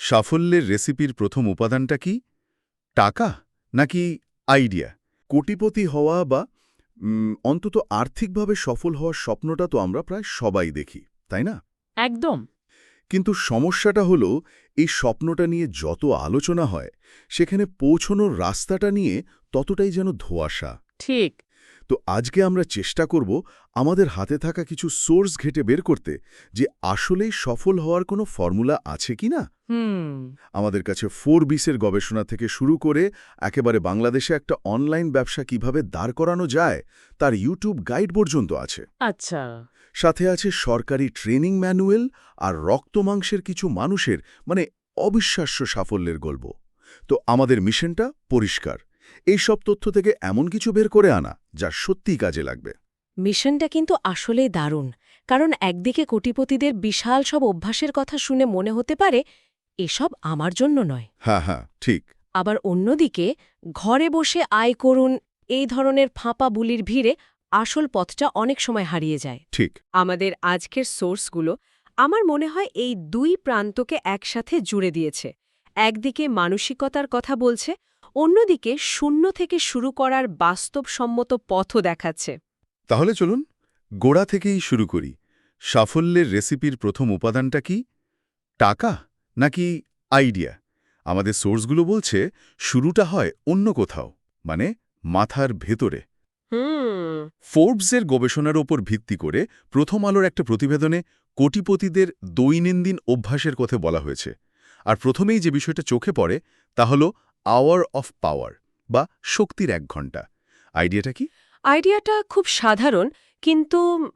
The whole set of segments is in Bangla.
সাফল্যের রেসিপির প্রথম উপাদানটা কি? টাকা নাকি আইডিয়া? কোটিপতি হওয়া বা অন্তত আর্থিকভাবে সফল হওয়ার স্বপ্নটা তো আমরা প্রায় সবাই দেখি তাই না? একদম। কিন্তু সমস্যাটা হলো এই স্বপ্নটা নিয়ে যত আলোচনা হয় সেখানে পৌঁছনোর রাস্তাটা নিয়ে ততটাই যেন ধোঁয়াশা। ঠিক। তো আজকে আমরা চেষ্টা করব আমাদের হাতে থাকা কিছু সোর্স ঘেটে বের করতে যে আসলেই সফল হওয়ার কোনো ফর্মুলা আছে কি না। আমাদের কাছে ফোর বিসের গবেষণা থেকে শুরু করে একেবারে বাংলাদেশে একটা অনলাইন ব্যবসা কীভাবে দাঁড় করানো যায় তার ইউটিউব গাইড পর্যন্ত আছে। আচ্ছা। সাথে আছে সরকারি ট্রেনিং ম্যানুয়াল আর রক্তমাংসের কিছু মানুষের মানে অবিশ্বাস্য সাফল্যের গল্প। তো আমাদের মিশনটা পরিষ্কার। এই সব তথ্য থেকে এমন কিছু বের করে আনা যা সত্যিই কাজে লাগবে। মিশনটা কিন্তু আসলেই দারুণ কারণ একদিকে কোটিপতিদের বিশাল সব অভ্যাসের কথা শুনে মনে হতে পারে এসব আমার জন্য নয়। হ্যাঁ হ্যাঁ ঠিক। আবার অন্যদিকে ঘরে বসে আয় করুন এই ধরনের ফাঁপা বুলির ভিড়ে আসল পথটা অনেক সময় হারিয়ে যায়। ঠিক। আমাদের আজকের সোর্সগুলো আমার মনে হয় এই দুই প্রান্তকে একসাথে জুড়ে দিয়েছে। একদিকে মানসিকতার কথা বলছে অন্যদিকে শূন্য থেকে শুরু করার বাস্তবসম্মত পথও দেখাচ্ছে। তাহলে চলুন গোড়া থেকেই শুরু করি। সাফল্যের রেসিপির প্রথম উপাদানটা কি? টাকা নাকি আইডিয়া? আমাদের সোর্সগুলো বলছে শুরুটা হয় অন্য কোথাও মানে মাথার ভেতরে। ফোর্বসের গবেষণার ওপর ভিত্তি করে প্রথম আলোর একটা প্রতিবেদনে কোটিপতিদের দৈনন্দিন অভ্যাসের কথা বলা হয়েছে। আর প্রথমেই যে বিষয়টা চোখে পড়ে তা হল আওয়ার অফ পাওয়ার বা শক্তির এক ঘণ্টা আইডিয়াটা কি? আইডিয়াটা খুব সাধারণ কিন্তু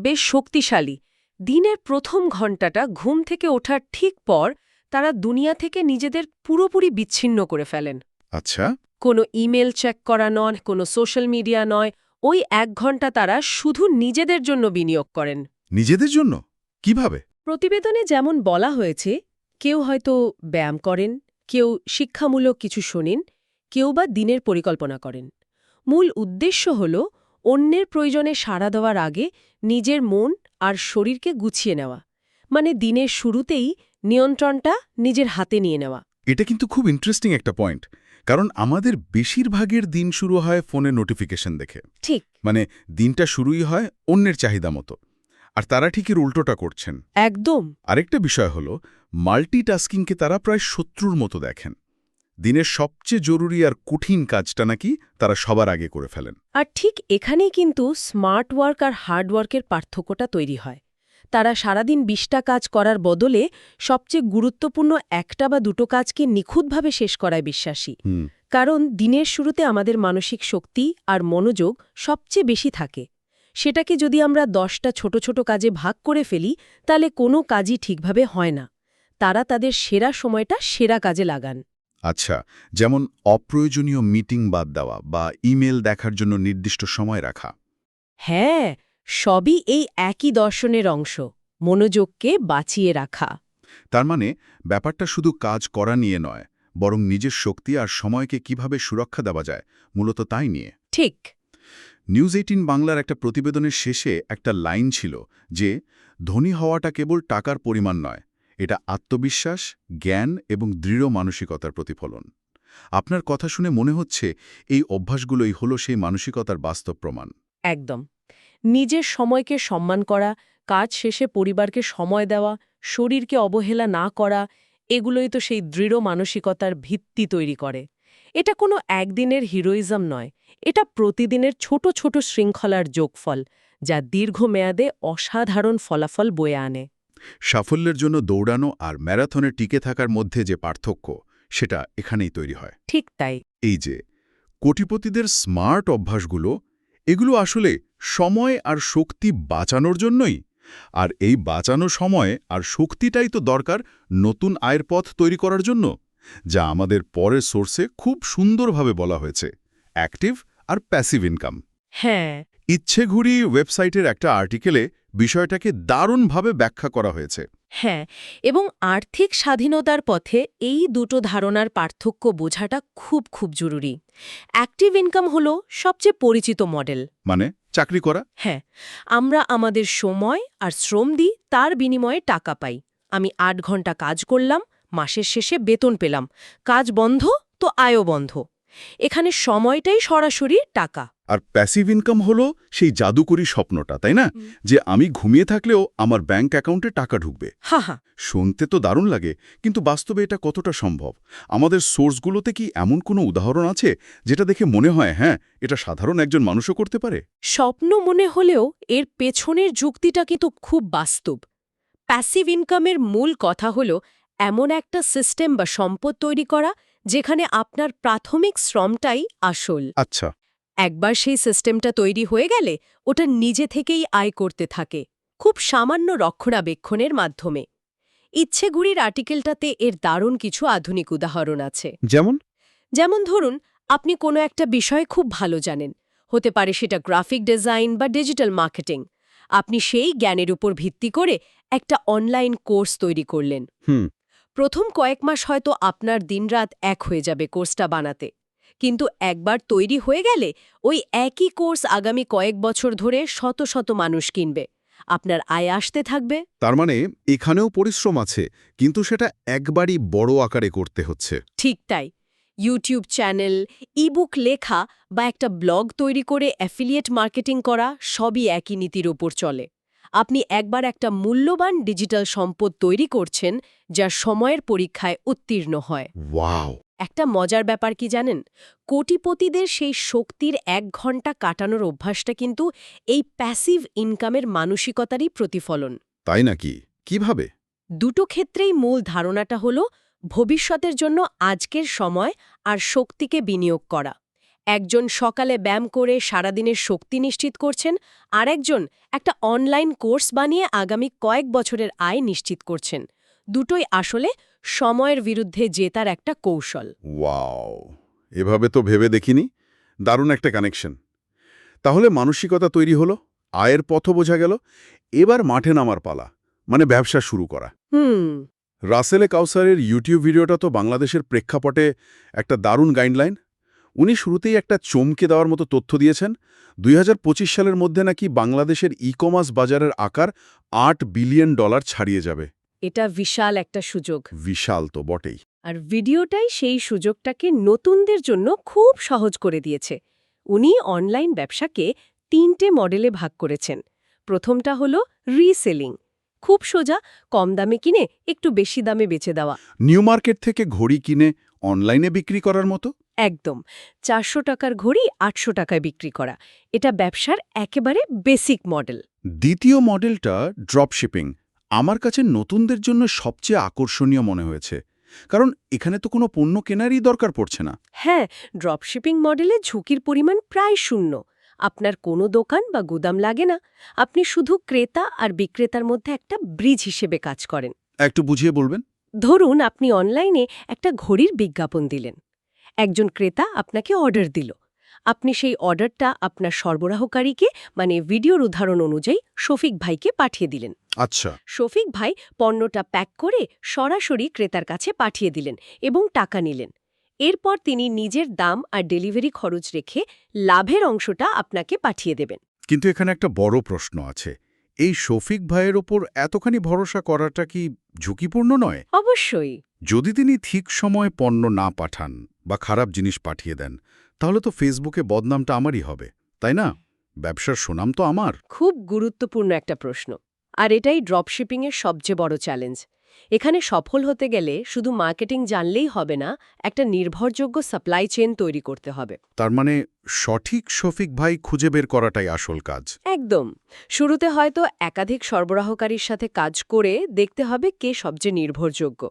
বেশ শক্তিশালী। দিনের প্রথম ঘণ্টাটা ঘুম থেকে ওঠার ঠিক পর তারা দুনিয়া থেকে নিজেদের পুরোপুরি বিচ্ছিন্ন করে ফেলেন। আচ্ছা। কোনো ইমেল চেক করা নন কোনো সোশ্যাল মিডিয়া নয় ওই এক ঘণ্টা তারা শুধু নিজেদের জন্য বিনিয়োগ করেন। নিজেদের জন্য? কীভাবে? প্রতিবেদনে যেমন বলা হয়েছে কেউ হয়তো ব্যায়াম করেন কেউ শিক্ষামূলক কিছু শোনেন কেউ বা দিনের পরিকল্পনা করেন। মূল উদ্দেশ্য হল অন্যের প্রয়োজনে সাড়া দেওয়ার আগে নিজের মন আর শরীরকে গুছিয়ে নেওয়া মানে দিনের শুরুতেই নিয়ন্ত্রণটা নিজের হাতে নিয়ে নেওয়া। এটা কিন্তু খুব ইন্টারেস্টিং একটা পয়েন্ট কারণ আমাদের বেশিরভাগের দিন শুরু হয় ফোনে নোটিফিকেশন দেখে। ঠিক। মানে দিনটা শুরুই হয় অন্যের চাহিদা মতো। আর তারা ঠিকই উল্টোটা করছেন। একদম। আরেকটা বিষয় হল মাল্টিটাস্কিংকে তারা প্রায় শত্রুর মতো দেখেন। দিনের সবচেয়ে জরুরি আর কঠিন কাজটা নাকি তারা সবার আগে করে ফেলেন। আর ঠিক এখানেই কিন্তু স্মার্ট ওয়ার্ক আর হার্ড ওয়ার্কের পার্থক্যটা তৈরি হয়। তারা সারাদিন বিশটা কাজ করার বদলে সবচেয়ে গুরুত্বপূর্ণ একটা বা দুটো কাজকে নিখুঁতভাবে শেষ করায় বিশ্বাসী। কারণ দিনের শুরুতে আমাদের মানসিক শক্তি আর মনোযোগ সবচেয়ে বেশি থাকে। সেটাকে যদি আমরা দশটা ছোট ছোট কাজে ভাগ করে ফেলি তাহলে কোনো কাজই ঠিকভাবে হয় না। তারা তাদের সেরা সময়টা সেরা কাজে লাগান। আচ্ছা যেমন অপ্রয়োজনীয় মিটিং বাদ দেওয়া বা ইমেল দেখার জন্য নির্দিষ্ট সময় রাখা। হ্যাঁ সবই এই একই দর্শনের অংশ মনোযোগকে বাঁচিয়ে রাখা। তার মানে ব্যাপারটা শুধু কাজ করা নিয়ে নয় বরং নিজের শক্তি আর সময়কে কীভাবে সুরক্ষা দেওয়া যায় মূলত তাই নিয়ে। ঠিক। নিউজ এইটিন বাংলার একটা প্রতিবেদনের শেষে একটা লাইন ছিল যে, ধনী হওয়াটা কেবল টাকার পরিমাণ নয়, এটা আত্মবিশ্বাস, জ্ঞান এবং দৃঢ় মানসিকতার প্রতিফলন। আপনার কথা শুনে মনে হচ্ছে এই অভ্যাসগুলোই হলো সেই মানসিকতার বাস্তব প্রমাণ। একদম। নিজের সময়কে সম্মান করা, কাজ শেষে পরিবারকে সময় দেওয়া, শরীরকে অবহেলা না করা, এগুলোই তো সেই দৃঢ় মানসিকতার ভিত্তি তৈরি করে। এটা কোনো একদিনের হিরোইজম নয় এটা প্রতিদিনের ছোট ছোট শৃঙ্খলার যোগফল যা দীর্ঘমেয়াদে অসাধারণ ফলাফল বয়ে আনে। সাফল্যের জন্য দৌড়ানো আর ম্যারাথনে টিকে থাকার মধ্যে যে পার্থক্য সেটা এখানেই তৈরি হয়। ঠিক তাই। এই যে কোটিপতিদের স্মার্ট অভ্যাসগুলো এগুলো আসলে সময় আর শক্তি বাঁচানোর জন্যই? আর এই বাঁচানো সময় আর শক্তিটাই তো দরকার নতুন আয়ের পথ তৈরি করার জন্য? যা আমাদের পরের সোর্সে খুব সুন্দরভাবে বলা হয়েছে অ্যাক্টিভ আর প্যাসিভ ইনকাম। হ্যাঁ। ইচ্ছেঘুরি ওয়েবসাইটের একটা আর্টিকেলে বিষয়টাকে দারুণভাবে ব্যাখ্যা করা হয়েছে। হ্যাঁ এবং আর্থিক স্বাধীনতার পথে এই দুটো ধারণার পার্থক্য বোঝাটা খুব খুব জরুরি। অ্যাক্টিভ ইনকাম হল সবচেয়ে পরিচিত মডেল। মানে চাকরি করা? হ্যাঁ আমরা আমাদের সময় আর শ্রম দিই তার বিনিময়ে টাকা পাই। আমি আট ঘণ্টা কাজ করলাম মাসের শেষে বেতন পেলাম। কাজ বন্ধ তো আয়ও বন্ধ। এখানে সময়টাই সরাসরি টাকা। আর প্যাসিভ ইনকাম হলো সেই জাদুকরি স্বপ্নটা তাই না? যে আমি ঘুমিয়ে থাকলেও আমার ব্যাংক অ্যাকাউন্টে টাকা ঢুকবে। হা হা। শুনতে তো দারুণ লাগে কিন্তু বাস্তবে এটা কতটা সম্ভব? আমাদের সোর্সগুলোতে কি এমন কোনো উদাহরণ আছে যেটা দেখে মনে হয় হ্যাঁ এটা সাধারণ একজন মানুষও করতে পারে? স্বপ্ন মনে হলেও এর পেছনের যুক্তিটা কিন্তু খুব বাস্তব। প্যাসিভ ইনকামের মূল কথা হল এমন একটা সিস্টেম বা সম্পদ তৈরি করা যেখানে আপনার প্রাথমিক শ্রমটাই আসল। আচ্ছা। একবার সেই সিস্টেমটা তৈরি হয়ে গেলে ওটা নিজে থেকেই আয় করতে থাকে খুব সামান্য রক্ষণাবেক্ষণের মাধ্যমে। ইচ্ছেগুড়ির আর্টিকেলটাতে এর দারুণ কিছু আধুনিক উদাহরণ আছে। যেমন? যেমন ধরুন আপনি কোনো একটা বিষয় খুব ভালো জানেন হতে পারে সেটা গ্রাফিক ডিজাইন বা ডিজিটাল মার্কেটিং। আপনি সেই জ্ঞানের উপর ভিত্তি করে একটা অনলাইন কোর্স তৈরি করলেন। হুম। প্রথম কয়েক মাস হয়তো আপনার দিনরাত এক হয়ে যাবে কোর্সটা বানাতে। কিন্তু একবার তৈরি হয়ে গেলে ওই একই কোর্স আগামী কয়েক বছর ধরে শত শত মানুষ কিনবে। আপনার আয় আসতে থাকবে। তার মানে এখানেও পরিশ্রম আছে কিন্তু সেটা একবারই বড় আকারে করতে হচ্ছে। ঠিক তাই। ইউটিউব চ্যানেল ইবুক লেখা বা একটা ব্লগ তৈরি করে অ্যাফিলিয়েট মার্কেটিং করা সবই একই নীতির ওপর চলে। আপনি একবার একটা মূল্যবান ডিজিটাল সম্পদ তৈরি করছেন যা সময়ের পরীক্ষায় উত্তীর্ণ হয়। ওয়াও! একটা মজার ব্যাপার কি জানেন? কোটিপতিদের সেই শক্তির এক ঘণ্টা কাটানোর অভ্যাসটা কিন্তু এই প্যাসিভ ইনকামের মানসিকতারই প্রতিফলন। তাই নাকি? কীভাবে? দুটো ক্ষেত্রেই মূল ধারণাটা হল ভবিষ্যতের জন্য আজকের সময় আর শক্তিকে বিনিয়োগ করা। একজন সকালে ব্যায়াম করে সারাদিনের শক্তি নিশ্চিত করছেন আর একজন একটা অনলাইন কোর্স বানিয়ে আগামী কয়েক বছরের আয় নিশ্চিত করছেন। দুটোই আসলে সময়ের বিরুদ্ধে জেতার একটা কৌশল। ওয়াও এভাবে তো ভেবে দেখিনি। দারুণ একটা কানেকশন। তাহলে মানসিকতা তৈরি হলো আয়ের পথ বোঝা গেল এবার মাঠে নামার পালা মানে ব্যবসা শুরু করা। হুম। রাসেলে কাউসারের ইউটিউব ভিডিওটা তো বাংলাদেশের প্রেক্ষাপটে একটা দারুণ গাইডলাইন উনি শুরুতেই একটা চমকে দেওয়ার মতো তথ্য দিয়েছেন। দুই হাজার পঁচিশ সালের মধ্যে নাকি বাংলাদেশের ই কমার্স বাজারের আকার আট বিলিয়ন ডলার ছাড়িয়ে যাবে। এটা বিশাল একটা সুযোগ। বিশাল তো বটেই। আর ভিডিওটাই সেই সুযোগটাকে নতুনদের জন্য খুব সহজ করে দিয়েছে। উনি অনলাইন ব্যবসাকে তিনটে মডেলে ভাগ করেছেন। প্রথমটা হলো রিসেলিং খুব সোজা কম দামে কিনে একটু বেশি দামে বেচে দেওয়া। নিউ মার্কেট থেকে ঘড়ি কিনে অনলাইনে বিক্রি করার মতো? একদম। চারশো টাকার ঘড়ি আটশো টাকায় বিক্রি করা। এটা ব্যবসার একেবারে বেসিক মডেল দ্বিতীয় মডেলটা ড্রপশিপিং আমার কাছে নতুনদের জন্য সবচেয়ে আকর্ষণীয় মনে হয়েছে। কারণ এখানে তো কোনো পণ্য কেনারই দরকার পড়ছে না। হ্যাঁ ড্রপশিপিং মডেলে ঝুঁকির পরিমাণ প্রায় শূন্য। আপনার কোনো দোকান বা গুদাম লাগে না। আপনি শুধু ক্রেতা আর বিক্রেতার মধ্যে একটা ব্রিজ হিসেবে কাজ করেন। একটু বুঝিয়ে বলবেন? ধরুন আপনি অনলাইনে একটা ঘড়ির বিজ্ঞাপন দিলেন। একজন ক্রেতা আপনাকে অর্ডার দিল। আপনি সেই অর্ডারটা আপনার সরবরাহকারীকে মানে ভিডিওর উদাহরণ অনুযায়ী শফিক ভাইকে পাঠিয়ে দিলেন। আচ্ছা। শফিক ভাই পণ্যটা প্যাক করে সরাসরি ক্রেতার কাছে পাঠিয়ে দিলেন এবং টাকা নিলেন। এরপর তিনি নিজের দাম আর ডেলিভারি খরচ রেখে লাভের অংশটা আপনাকে পাঠিয়ে দেবেন। কিন্তু এখানে একটা বড় প্রশ্ন আছে। এই শফিক ভাইয়ের ওপর এতখানি ভরসা করাটা কি ঝুঁকিপূর্ণ নয়? অবশ্যই। যদি তিনি ঠিক সময়ে পণ্য না পাঠান বা খারাপ জিনিস পাঠিয়ে দেন তাহলে তো ফেসবুকে বদনামটা আমারই হবে তাই না? ব্যবসার সুনাম তো আমার। খুব গুরুত্বপূর্ণ একটা প্রশ্ন আর এটাই ড্রপশিপিংয়ের সবচেয়ে বড় চ্যালেঞ্জ এখানে সফল হতে গেলে শুধু মার্কেটিং জানলেই হবে না একটা নির্ভরযোগ্য সাপ্লাই চেন তৈরি করতে হবে। তার মানে সঠিক শফিক ভাই খুঁজে বের করাটাই আসল কাজ। একদম শুরুতে হয়তো একাধিক সরবরাহকারীর সাথে কাজ করে দেখতে হবে কে সবচেয়ে নির্ভরযোগ্য।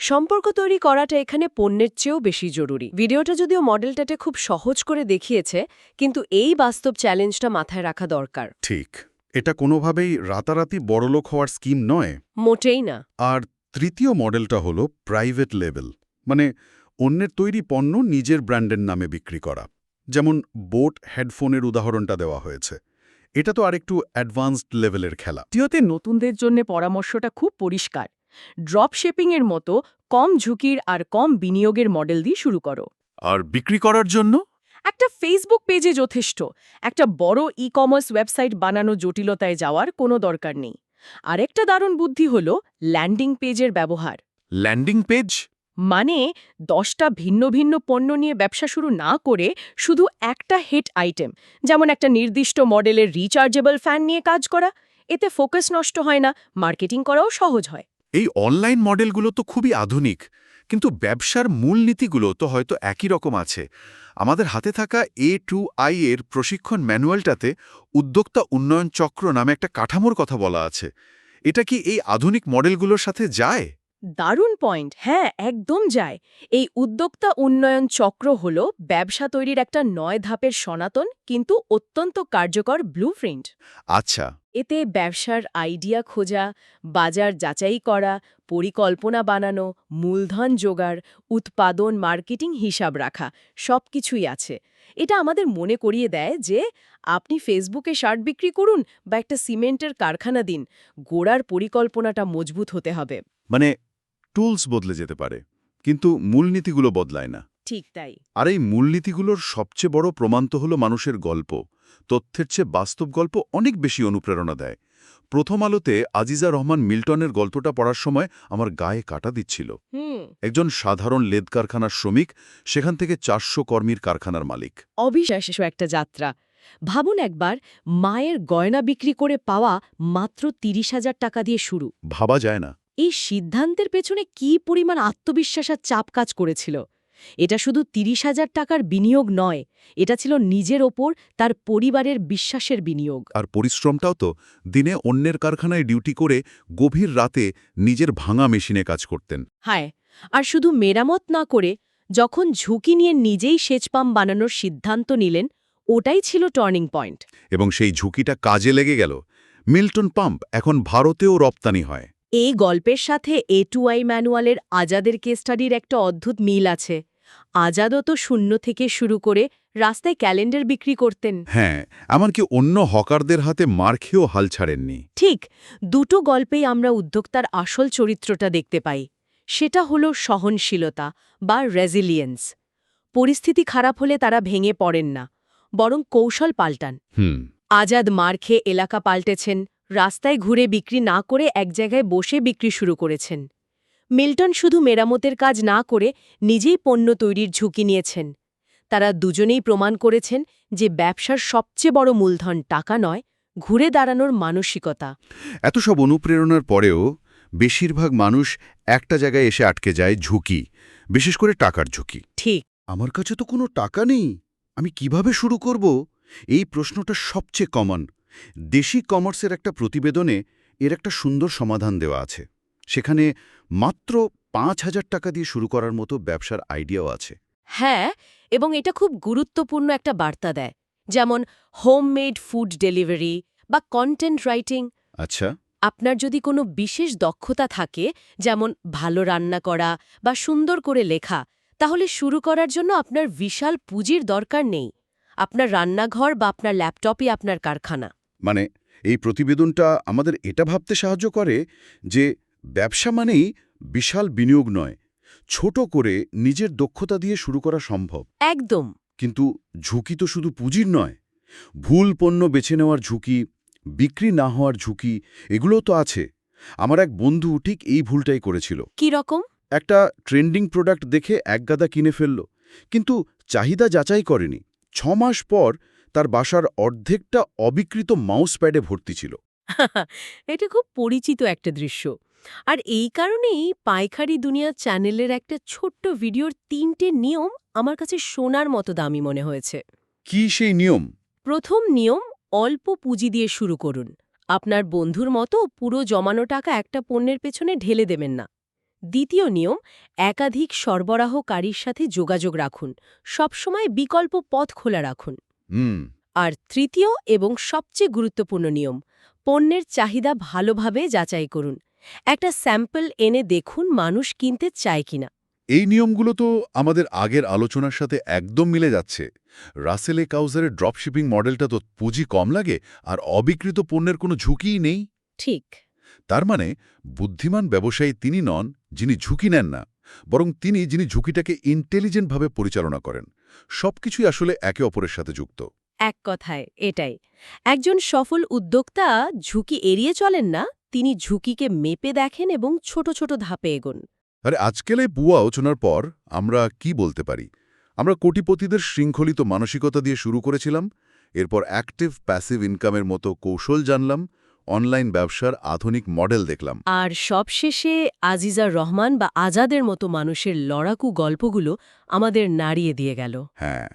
সম্পর্ক তৈরি করাটা এখানে পণ্যের চেয়েও বেশি জরুরি। ভিডিওটা যদিও মডেলটাতে খুব সহজ করে দেখিয়েছে কিন্তু এই বাস্তব চ্যালেঞ্জটা মাথায় রাখা দরকার। ঠিক। এটা কোনোভাবেই রাতারাতি বড়লোক হওয়ার স্কিম নয়। মোটেই না। আর তৃতীয় মডেলটা হলো প্রাইভেট লেভেল মানে অন্যের তৈরি পণ্য নিজের ব্র্যান্ডের নামে বিক্রি করা। যেমন বোট হেডফোনের উদাহরণটা দেওয়া হয়েছে। এটা তো আরেকটু অ্যাডভান্সড লেভেলের খেলা। দ্বিতীয়তে নতুনদের জন্য পরামর্শটা খুব পরিষ্কার। ড্রপ শেপিংয়ের মতো কম ঝুঁকির আর কম বিনিয়োগের মডেল দিয়ে শুরু করো। আর বিক্রি করার জন্য? একটা ফেসবুক পেজে যথেষ্ট। একটা বড় ই কমার্স ওয়েবসাইট বানানো জটিলতায় যাওয়ার কোনো দরকার নেই। আরেকটা দারুণ বুদ্ধি হল ল্যান্ডিং পেজের ব্যবহার। ল্যান্ডিং পেজ মানে দশটা ভিন্ন ভিন্ন পণ্য নিয়ে ব্যবসা শুরু না করে শুধু একটা হিট আইটেম যেমন একটা নির্দিষ্ট মডেলের রিচার্জেবল ফ্যান নিয়ে কাজ করা। এতে ফোকাস নষ্ট হয় না মার্কেটিং করাও সহজ হয়। এই অনলাইন মডেলগুলো তো খুবই আধুনিক, কিন্তু ব্যবসার মূলনীতিগুলো তো হয়তো একই রকম আছে। আমাদের হাতে থাকা এ টু আই এর প্রশিক্ষণ ম্যানুয়ালটাতে উদ্যোক্তা উন্নয়ন চক্র নামে একটা কাঠামোর কথা বলা আছে। এটা কি এই আধুনিক মডেলগুলোর সাথে যায়? দারুণ পয়েন্ট। হ্যাঁ একদম যায়। এই উদ্যোক্তা উন্নয়ন চক্র হল ব্যবসা তৈরির একটা নয় ধাপের সনাতন কিন্তু অত্যন্ত কার্যকর ব্লুপ্রিন্ট আচ্ছা। এতে ব্যবসার আইডিয়া খোঁজা বাজার যাচাই করা পরিকল্পনা বানানো মূলধন জোগাড় উৎপাদন মার্কেটিং হিসাব রাখা সব কিছুই আছে। এটা আমাদের মনে করিয়ে দেয় যে আপনি ফেসবুকে শার্ট বিক্রি করুন বা একটা সিমেন্টের কারখানা দিন গোড়ার পরিকল্পনাটা মজবুত হতে হবে। মানে টুলস বদলে যেতে পারে কিন্তু মূলনীতিগুলো বদলায় না। ঠিক তাই। আর এই মূলনীতিগুলোর সবচেয়ে বড় প্রমাণ তো হল মানুষের গল্প। তথ্যের চেয়ে বাস্তব গল্প অনেক বেশি অনুপ্রেরণা দেয়। প্রথম আলোতে আজিজা রহমান মিল্টনের গল্পটা পড়ার সময় আমার গায়ে কাটা দিচ্ছিল। একজন সাধারণ লেদ কারখানার শ্রমিক সেখান থেকে চারশো কর্মীর কারখানার মালিক। অবিশ্বাস্য একটা যাত্রা। ভাবুন একবার মায়ের গয়না বিক্রি করে পাওয়া মাত্র তিরিশ হাজার টাকা দিয়ে শুরু। ভাবা যায় না। এই সিদ্ধান্তের পেছনে কি পরিমাণ আত্মবিশ্বাস আর চাপ কাজ করেছিল? এটা শুধু তিরিশ হাজার টাকার বিনিয়োগ নয় এটা ছিল নিজের ওপর তার পরিবারের বিশ্বাসের বিনিয়োগ। আর পরিশ্রমটাও তো দিনে অন্যের কারখানায় ডিউটি করে গভীর রাতে নিজের ভাঙা মেশিনে কাজ করতেন। হ্যাঁ আর শুধু মেরামত না করে যখন ঝুঁকি নিয়ে নিজেই সেচ পাম্প বানানোর সিদ্ধান্ত নিলেন ওটাই ছিল টার্নিং পয়েন্ট। এবং সেই ঝুঁকিটা কাজে লেগে গেল। মিল্টন পাম্প এখন ভারতেও রপ্তানি হয়। এই গল্পের সাথে এ টু আই ম্যানুয়ালের আজাদের কেস স্টাডির একটা অদ্ভুত মিল আছে। আজাদও তো শূন্য থেকে শুরু করে রাস্তায় ক্যালেন্ডার বিক্রি করতেন। হ্যাঁ এমনকি অন্য হকারদের হাতে মার খেয়েও হাল ছাড়েননি। ঠিক দুটো গল্পেই আমরা উদ্যোক্তার আসল চরিত্রটা দেখতে পাই। সেটা হলো সহনশীলতা বা রেজিলিয়েন্স পরিস্থিতি খারাপ হলে তারা ভেঙে পড়েন না বরং কৌশল পাল্টান। হুম। আজাদ মার খেয়ে এলাকা পাল্টেছেন রাস্তায় ঘুরে বিক্রি না করে এক জায়গায় বসে বিক্রি শুরু করেছেন। মিল্টন শুধু মেরামতের কাজ না করে নিজেই পণ্য তৈরির ঝুঁকি নিয়েছেন। তারা দুজনেই প্রমাণ করেছেন যে ব্যবসার সবচেয়ে বড় মূলধন টাকা নয় ঘুরে দাঁড়ানোর মানসিকতা। এত সব অনুপ্রেরণার পরেও বেশিরভাগ মানুষ একটা জায়গায় এসে আটকে যায় ঝুঁকি বিশেষ করে টাকার ঝুঁকি। ঠিক। আমার কাছে তো কোনো টাকা নেই আমি কীভাবে শুরু করব? এই প্রশ্নটা সবচেয়ে কমন। দেশি কমার্সের একটা প্রতিবেদনে এর একটা সুন্দর সমাধান দেওয়া আছে। সেখানে মাত্র পাঁচ হাজার টাকা দিয়ে শুরু করার মতো ব্যবসার আইডিয়াও আছে। হ্যাঁ এবং এটা খুব গুরুত্বপূর্ণ একটা বার্তা দেয়। যেমন হোমমেড ফুড ডেলিভারি বা কন্টেন্ট রাইটিং। আচ্ছা। আপনার যদি কোনো বিশেষ দক্ষতা থাকে যেমন ভালো রান্না করা বা সুন্দর করে লেখা তাহলে শুরু করার জন্য আপনার বিশাল পুঁজির দরকার নেই। আপনার রান্নাঘর বা আপনার ল্যাপটপই আপনার কারখানা। মানে এই প্রতিবেদনটা আমাদের এটা ভাবতে সাহায্য করে যে ব্যবসা মানেই বিশাল বিনিয়োগ নয় ছোট করে নিজের দক্ষতা দিয়ে শুরু করা সম্ভব। একদম। কিন্তু ঝুঁকি তো শুধু পুঁজির নয় ভুল পণ্য বেছে নেওয়ার ঝুঁকি বিক্রি না হওয়ার ঝুঁকি এগুলোও তো আছে। আমার এক বন্ধু ঠিক এই ভুলটাই করেছিল। কি রকম? একটা ট্রেন্ডিং প্রোডাক্ট দেখে একগাদা কিনে ফেলল কিন্তু চাহিদা যাচাই করেনি। ছ মাস পর তার বাসার অর্ধেকটা অবিকৃত মাউস প্যাডে ভর্তি ছিল। এটা খুব পরিচিত একটা দৃশ্য। আর এই কারণেই পাইখারি দুনিয়া চ্যানেলের একটা ছোট্ট ভিডিওর তিনটে নিয়ম আমার কাছে সোনার মতো দামি মনে হয়েছে। কি সেই নিয়ম? প্রথম নিয়ম অল্প পুঁজি দিয়ে শুরু করুন। আপনার বন্ধুর মতো পুরো জমানো টাকা একটা পণ্যের পেছনে ঢেলে দেবেন না। দ্বিতীয় নিয়ম একাধিক সরবরাহকারীর সাথে যোগাযোগ রাখুন। সবসময় বিকল্প পথ খোলা রাখুন। হুম। আর তৃতীয় এবং সবচেয়ে গুরুত্বপূর্ণ নিয়ম পণ্যের চাহিদা ভালোভাবে যাচাই করুন। একটা স্যাম্পল এনে দেখুন মানুষ কিনতে চায় কিনা। এই নিয়মগুলো তো আমাদের আগের আলোচনার সাথে একদম মিলে যাচ্ছে। রাসেলে কাউজারের ড্রপশিপিং মডেলটা তো পুঁজি কম লাগে আর অবিকৃত পণ্যের কোনো ঝুঁকিই নেই। ঠিক। তার মানে বুদ্ধিমান ব্যবসায়ী তিনি নন যিনি ঝুঁকি নেন না। বরং তিনি যিনি ঝুঁকিটাকে ইন্টেলিজেন্টভাবে পরিচালনা করেন সবকিছুই আসলে একে অপরের সাথে যুক্ত। এক কথায় এটাই। একজন সফল উদ্যোক্তা ঝুঁকি এড়িয়ে চলেন না তিনি ঝুঁকিকে মেপে দেখেন এবং ছোট ছোট ধাপে এগোন। আরে আজকের এই পুয়া আলোচনার পর আমরা কি বলতে পারি? আমরা কোটিপতিদের শৃঙ্খলিত মানসিকতা দিয়ে শুরু করেছিলাম এরপর অ্যাক্টিভ প্যাসিভ ইনকামের মতো কৌশল জানলাম অনলাইন ব্যবসার আধুনিক মডেল দেখলাম। আর সবশেষে আজিজা রহমান বা আজাদের মতো মানুষের লড়াকু গল্পগুলো আমাদের নাড়িয়ে দিয়ে গেল। হ্যাঁ।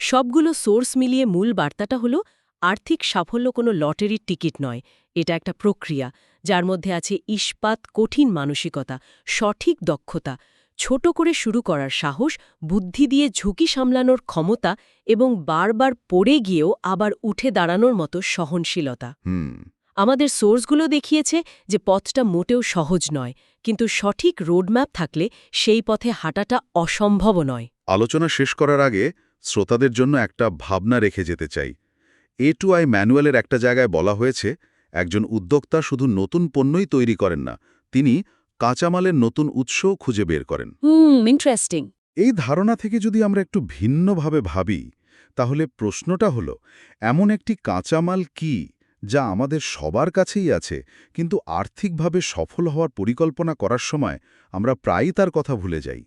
সবগুলো সোর্স মিলিয়ে মূল বার্তাটা হলো আর্থিক সাফল্য কোনো লটারির টিকিট নয় এটা একটা প্রক্রিয়া যার মধ্যে আছে ইস্পাত কঠিন মানসিকতা সঠিক দক্ষতা ছোট করে শুরু করার সাহস বুদ্ধি দিয়ে ঝুঁকি সামলানোর ক্ষমতা এবং বারবার পড়ে গিয়েও আবার উঠে দাঁড়ানোর মতো সহনশীলতা। হুম। আমাদের সোর্সগুলো দেখিয়েছে যে পথটা মোটেও সহজ নয় কিন্তু সঠিক রোডম্যাপ থাকলে সেই পথে হাঁটাটা অসম্ভব নয়। আলোচনা শেষ করার আগে শ্রোতাদের জন্য একটা ভাবনা রেখে যেতে চাই। এ টু আই ম্যানুয়ালের একটা জায়গায় বলা হয়েছে একজন উদ্যোক্তা শুধু নতুন পণ্যই তৈরি করেন না তিনি কাঁচামালের নতুন উৎসও খুঁজে বের করেন। ইন্টারেস্টিং এই ধারণা থেকে যদি আমরা একটু ভিন্নভাবে ভাবি তাহলে প্রশ্নটা হলো এমন একটি কাঁচামাল কি? যা আমাদের সবার কাছেই আছে, কিন্তু আর্থিকভাবে সফল হওয়ার পরিকল্পনা করার সময় আমরা প্রায়ই তার কথা ভুলে যাই।